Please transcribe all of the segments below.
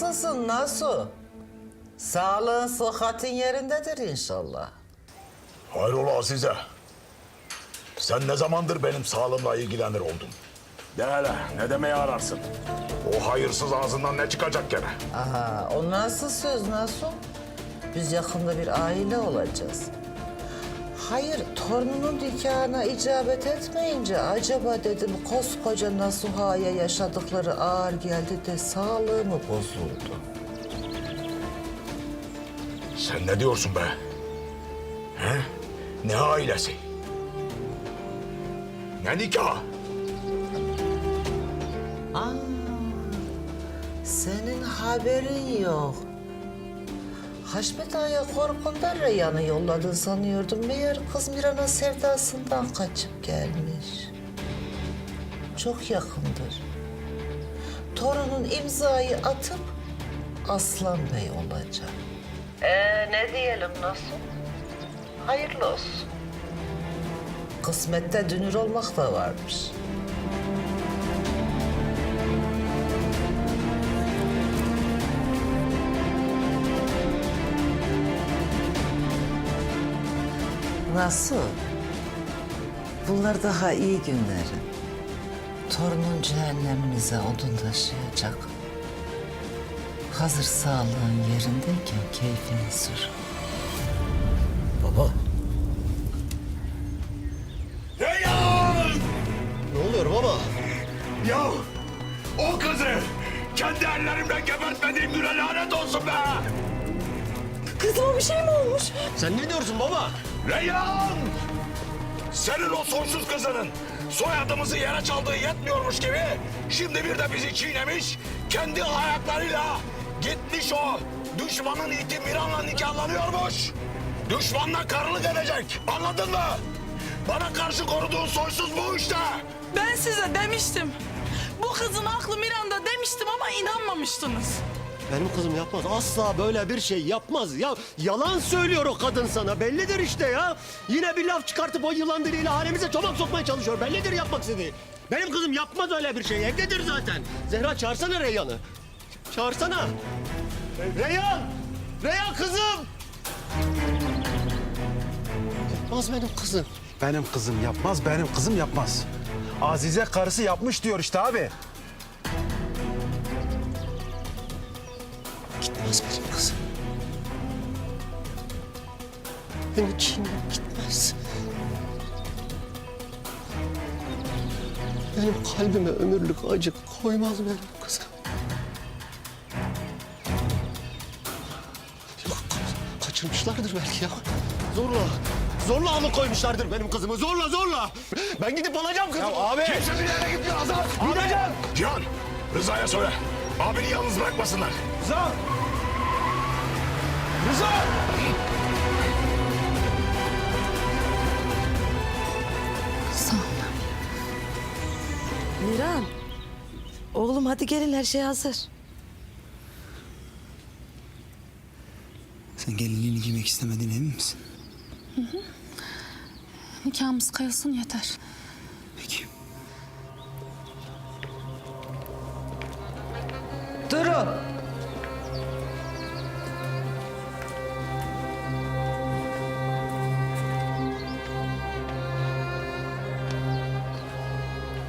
Nasılsın nasıl? Sağlığın sıhhatin yerindedir inşallah. Hayrola Azize? Sen ne zamandır benim sağlığımla ilgilenir oldun? De hele ne demeye ararsın? O hayırsız ağzından ne çıkacak gene? Aha o nasıl söz nasıl? Biz yakında bir aile olacağız. Hayır torununun nikahına icabet etmeyince acaba dedim koskoca Nasuha'ya yaşadıkları ağır geldi de sağlığı mı bozuldu? Sen ne diyorsun be? He? Ne ailesi? Ne nikah? Aa, senin haberin yok. Haşmet Ağa'ya korkundan Reyhan'ı yolladın sanıyordum. Meğer kız Miran'ın sevdasından kaçıp gelmiş. Çok yakındır. Torunun imzayı atıp Aslan Bey olacak. Ee, ne diyelim nasıl? Hayırlı olsun. Kısmette dünür olmak da varmış. Nasıl? Bunlar daha iyi günlerin. Torunun cehenneminize odun taşıyacak. Hazır sağlığın yerindeyken keyfini sür. Baba Reyhan! ne oluyor baba? Ya o kızı kendi ellerimle gebertmediğim güne lanet olsun be! Kızıma bir şey mi olmuş? Sen ne diyorsun baba? Reyhan! Senin o soysuz kızının soyadımızı yere çaldığı yetmiyormuş gibi şimdi bir de bizi çiğnemiş, kendi ayaklarıyla gitmiş o düşmanın iti Miran'la nikahlanıyormuş. Düşmanla karılık edecek. Anladın mı? Bana karşı koruduğun soysuz bu işte. Ben size demiştim. Bu kızın aklı Miranda demiştim ama inanmamıştınız. Benim kızım yapmaz. Asla böyle bir şey yapmaz. Ya yalan söylüyor o kadın sana. Bellidir işte ya. Yine bir laf çıkartıp o yılan diliyle hanemize çomak sokmaya çalışıyor. Bellidir yapmak istediği. Benim kızım yapmaz öyle bir şey. Evdedir zaten. Zehra çağırsana Reyhan'ı. Çağırsana. Reyhan! Reyhan kızım! Yapmaz benim kızım. Benim kızım yapmaz, benim kızım yapmaz. Azize karısı yapmış diyor işte abi. Gitmez benim kızım. Beni çiğneyip gitmez. Benim kalbime ömürlük acı koymaz benim kızım. Yok, ka- kaçırmışlardır belki ya. Zorla, zorla alıkoymuşlardır benim kızımı. Zorla, zorla. Ben gidip alacağım kızımı. abi. Kimse bir yere gitmiyor Azat. Gideceğim. Cihan, Rıza'ya söyle. Abini yalnız bırakmasınlar. Rıza! Rıza! Sağ ol. Miran. Oğlum hadi gelin her şey hazır. Sen gelinliğini giymek istemediğine emin misin? Nikahımız kayılsın yeter. Peki. Durun.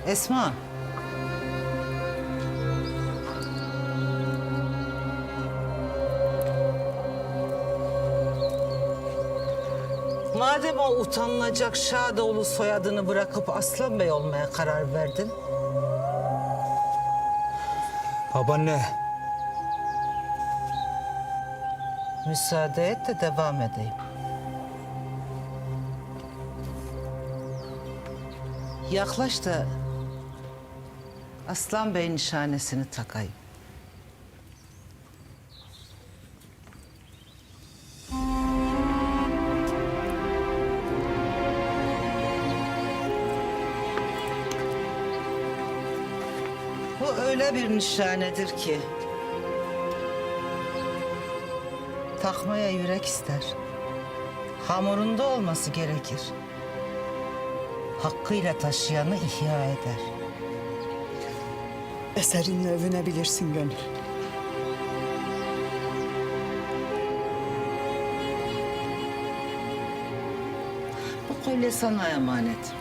Esma. Madem o utanılacak Şadoğlu soyadını bırakıp Aslan Bey olmaya karar verdin, Babaanne. Müsaade et de devam edeyim. Yaklaş da Aslan Bey nişanesini takayım. Bu öyle bir nişanedir ki takmaya yürek ister. Hamurunda olması gerekir. Hakkıyla taşıyanı ihya eder. Eserinle övünebilirsin gönül. Bu kolye sana emanet.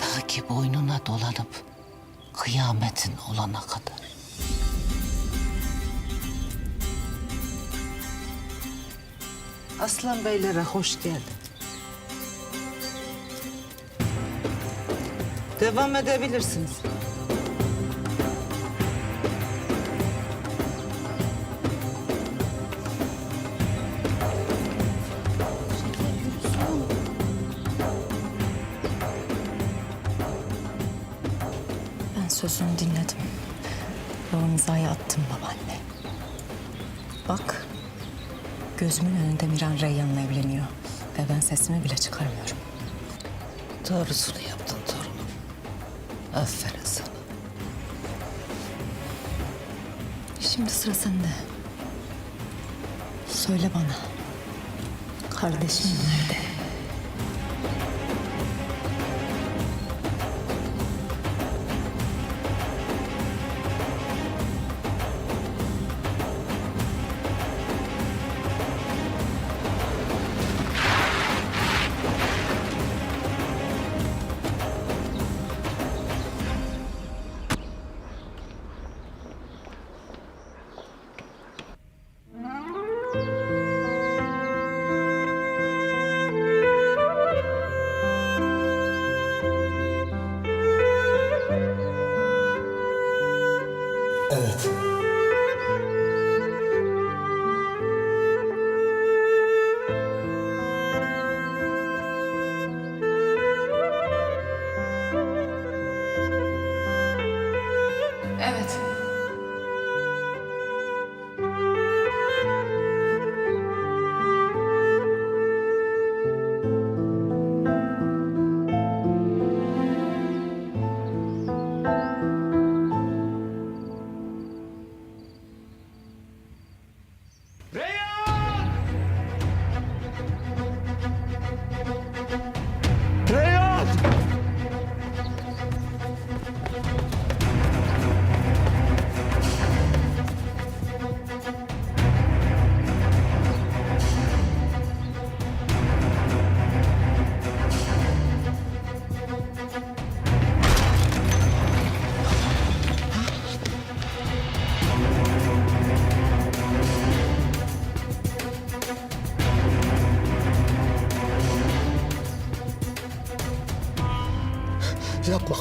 Ta ki boynuna dolanıp kıyametin olana kadar. Aslan beylere hoş geldin. Devam edebilirsiniz. Ben sözünü dinledim. O imzayı attım babaanne. Bak, gözümün önünde Miran Reyyan'la evleniyor. Ve ben sesimi bile çıkarmıyorum. Doğrusunu torunum. Aferin sana. Şimdi sıra sende. Söyle bana. Kardeşim nerede?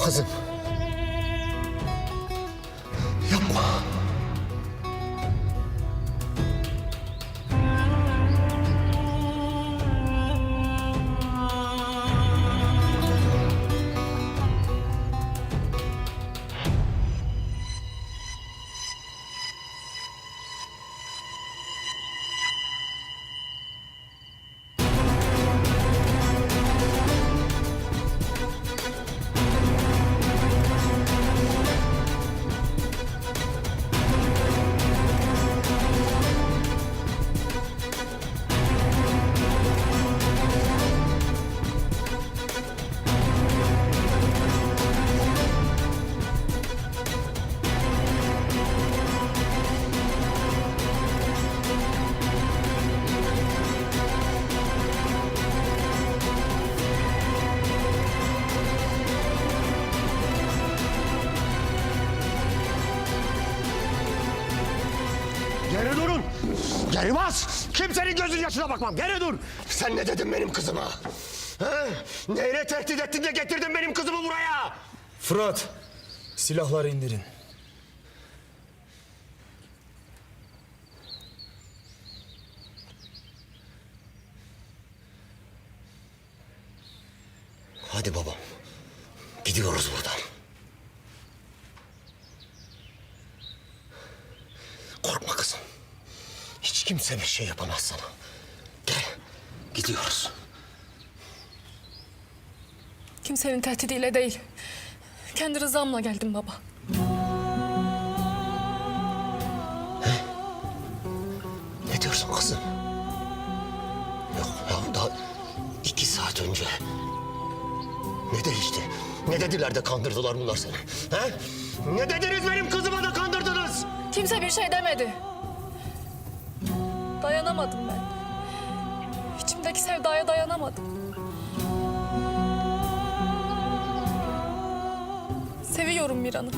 Yapma Bas. Kimsenin gözünün yaşına bakmam. Geri dur. Sen ne dedin benim kızıma? Ha? Neyle tehdit ettin de getirdin benim kızımı buraya? Fırat, silahları indirin. Hadi babam. Gidiyoruz buradan. Korkma kızım. Hiç kimse bir şey yapamaz sana. Gel. Gidiyoruz. Kimsenin tehdidiyle değil. Kendi rızamla geldim baba. Ne diyorsun kızım? Yok ya daha iki saat önce. Ne değişti? Ne dediler de kandırdılar bunlar seni? He? Ne dediniz benim kızıma da kandırdınız? Kimse bir şey demedi. Dayanamadım ben. İçimdeki sevdaya dayanamadım. Seviyorum Miran'ı.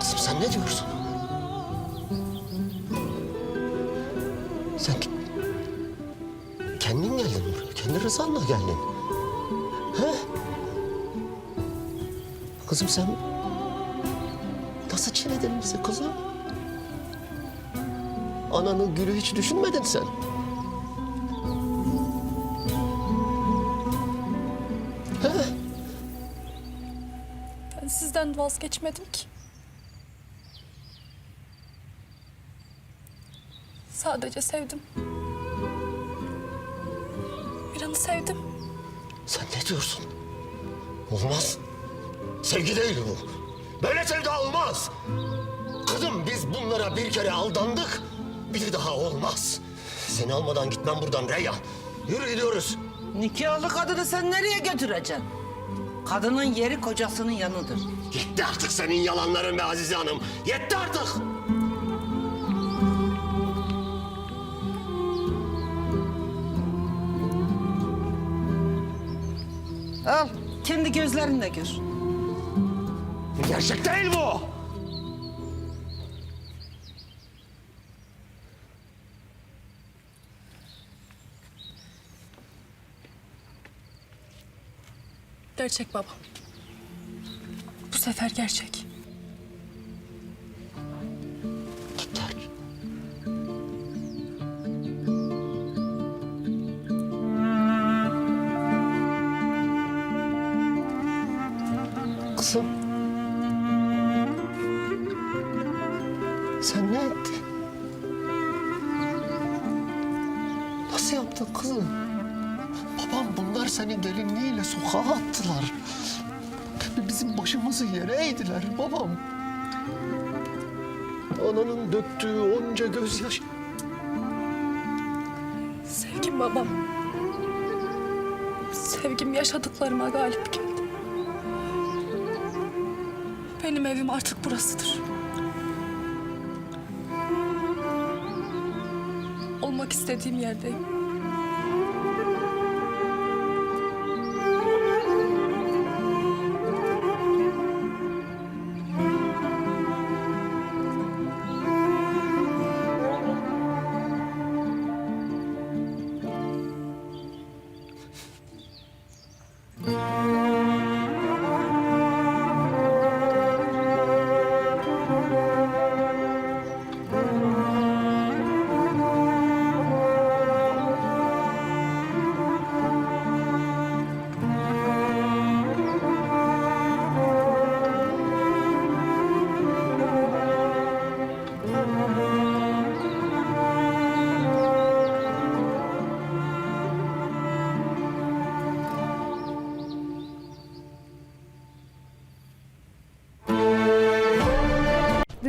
Kızım sen ne diyorsun? Sen kendin geldin buraya. Kendi rızanla geldin. He? Kızım sen nasıl çiledin bizi kızım? Ananın gülü hiç düşünmedin sen. Ben sizden vazgeçmedim ki. Sadece sevdim. Miran'ı sevdim. Sen ne diyorsun? Olmaz. Sevgi değil bu. Böyle sevda olmaz. Kızım biz bunlara bir kere aldandık. Bir daha olmaz. Seni almadan gitmem buradan Reyhan. Yürü gidiyoruz. Nikahlı kadını sen nereye götüreceksin? Kadının yeri kocasının yanıdır. Yetti artık senin yalanların be Azize Hanım. Yetti artık. Al kendi gözlerinle gör. Gerçek değil bu. Gerçek baba. Bu sefer gerçek. Sen ne ettin? Nasıl yaptın kızım? Babam bunlar senin gelinliğiyle sokağa attılar. Bizim başımızı yere eğdiler babam. Ananın döktüğü onca gözyaşı. Sevgim babam. Sevgim yaşadıklarıma galip geldi. Benim evim artık burasıdır. Istediğim yerdeyim.